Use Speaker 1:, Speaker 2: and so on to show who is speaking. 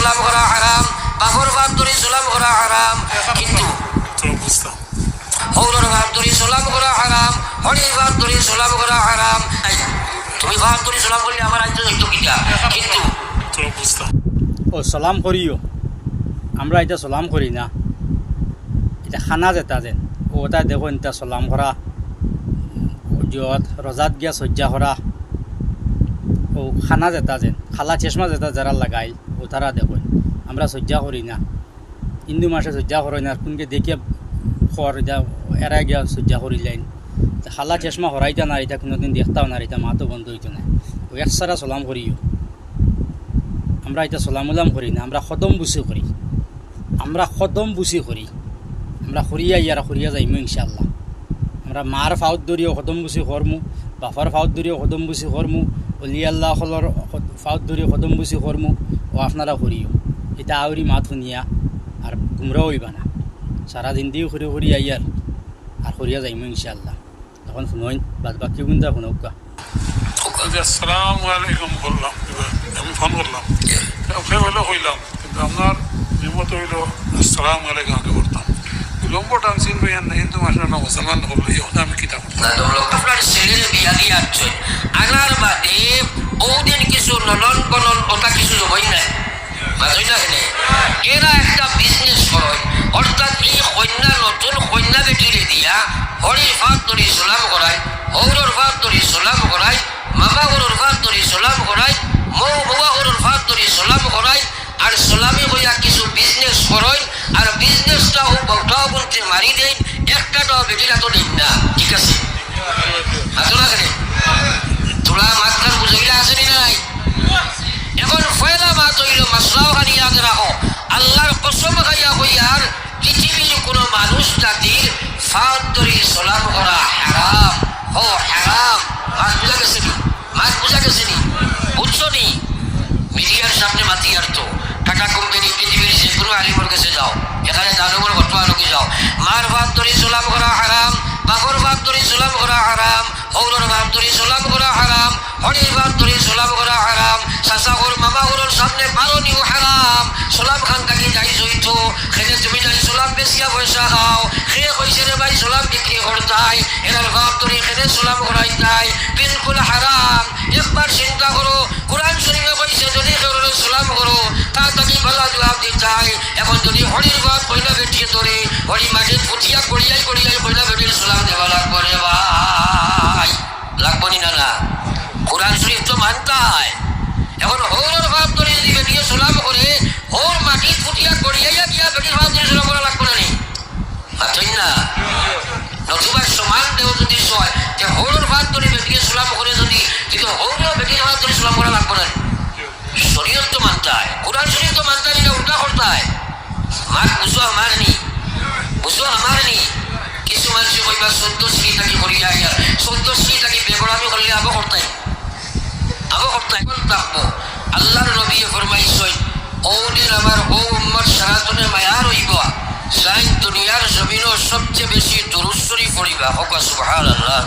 Speaker 1: সালাম করা হারাম বাবর ভাত ধরে সালাম করা হারাম কিন্তু হৌরর ভাত ধরে সালাম করা হারাম হরির ভাত ধরে সালাম করা এই, তুমি ভাত ধরে সালাম করলে আমার আজ হইতো কিন্তু
Speaker 2: ও সালাম করিও। আমরা এটা সালাম করি না। এটা খানা যেটা যেন ও ওটা দেখো এটা সালাম করা যত রজাত গিয়া সজ্জা করা ও খানা যেটা যেন খালা চেষ্মা যেটা যারা লাগাই। ও তারা দেখো আমরা সজ্জা করি না। হিন্দু মাসে সজ্জা করি না, কোনকে দেখিয়া খর এটা এরা গিয়া সজ্জা করিলেন খালা চেষ্মা হরাইতা না এটা কোনোদিন দেখতাও না এটা মাতো বন্ধ হইতো না ও একসারা সালাম করিও আমরা এটা সালামুলাম করি না, আমরা কদম বুসি করি। আমরা কদম বুসি করি। আমরা সরিয়া ইয়ারা সরিয়া যাইমু ইনশাল্লাহ আমরা মার ফাউত দরিও কদম বুসি করমু বাফার ফাউত দরিও কদম বুসি করমু অলি আল্লাহ হলর ফাউত দরিও কদম বুসি করমু ও আপনারা করিও এটা আউরি মাত শুনিয়া আর গুমরাও হইবা না। সারা দিন দিও সরি সরি আইয়ার আর সরিয়া যাইমু ইনশাল্লাহ এখন শুনোই বাদ বাকি গুন্দা শুনৌকা
Speaker 3: যে আসসালামু আলাইকুম বললাম আমি ফোন করলাম। হইল হইলাম কিন্তু আপনার হইল আসসালামু আলাইকুম আগে করতাম লম্ব ভাই না হিন্দু মাসের না মুসলমান হলো এই কথা আমি কিতাব
Speaker 1: আপনার ছেলের বিয়া দিয়ে আসছেন। আনার বাদে কিছু নলন নাই বুঝলি না এনে এরা একটা বিজনেস করে। অর্থাৎ এই কন্যা নতুন কন্যা বেটিরে দিয়া হরির ফাঁক ধরি সালাম করায় হৌরর ফাঁক ধরি সালাম করায়, মামা ফাঁক ধরি সালাম করায়, মৌ বাবা গরুর ফাঁক ধরি সালাম করায়, আর সালামি কিছু বিজনেস করেন আর বিজনেসটা ও বউটাও বলতে মারি দেন একটাটাও বেটিরা তো দেন না ঠিক আছে আসো না কেন তোরা মাত্রার বুঝাইলা আসেনি নাই এখন ফয়লা মাত হইল মাসলাও খালি ইয়াদ রাখো আল্লাহর কসম খাইয়া কইয়ার পৃথিবীর কোনো মানুষ জাতির ধরি সালাম করা হারাম। ও হারাম। মাছ বুঝা গেছে নি? মাছ বুঝা গেছে নি? বুঝছ নি? মিডিয়ার সামনে মাতি আর তো। টাটা কোম্পানি পৃথিবীর যে কোনো আলিমর কাছে যাও। এখানে দানবর ঘটনা লোকে যাও। মার ভাত ধরে সালাম করা হারাম বাবর ভাত ধরে সালাম করা হারাম হৌরর ভাত ধরে সালাম করা হারাম, হরির ভাত ধরে সালাম করা হারাম মামা ঘরের সামনে পালনিও হারাম সালাম খান খেলে তুমি যাই সালাম বেশিয়া পয়সা খাও খেয়ে কইছে রে ভাই সোলাম বিক্রি করতাই এনার ভাব ধরে সোলাম সালাম করাইতাই বিলকুল হারাম একবার চিন্তা করো কোরআন শরীফে কইছে যদি কেউ সোলাম করো তা তাকে ভালো জবাব দিতাই এখন যদি হরির বাপ কইলা বেটিয়ে ধরে হরি মাটির পুঠিয়া করিয়াই করিয়াই কইলা বেটির সালাম দেওয়া লাগবো রে ভাই লাগবো নি না না কোরআন শরীফ তো মানতে হয় এখন হৌরর ভাব ধরে যদি বেটিয়ে সালাম করে হৌর মাটির পুঠিয়া করিয়াই গিয়া বেটির ভাব ধরে সালাম করা লাগবো না নি মাতই না। নতুবা না। বুঝো আমার নি। কিছু মানুষ কইবা চোদ্দ সিঁড়ি থাকি করিয়া গিয়া চোদ্দ সিঁড়ি থাকি বেগরামি করলে আবো করতাই আবো করতাই থাকব আল্লাহর নবী ফরমাইছই ও দিন আমার ও দুনিয়ার জমিনও সবচেয়ে বেশি দুরুশ্বরী পড়িবা হোক সুবহানাল্লাহ।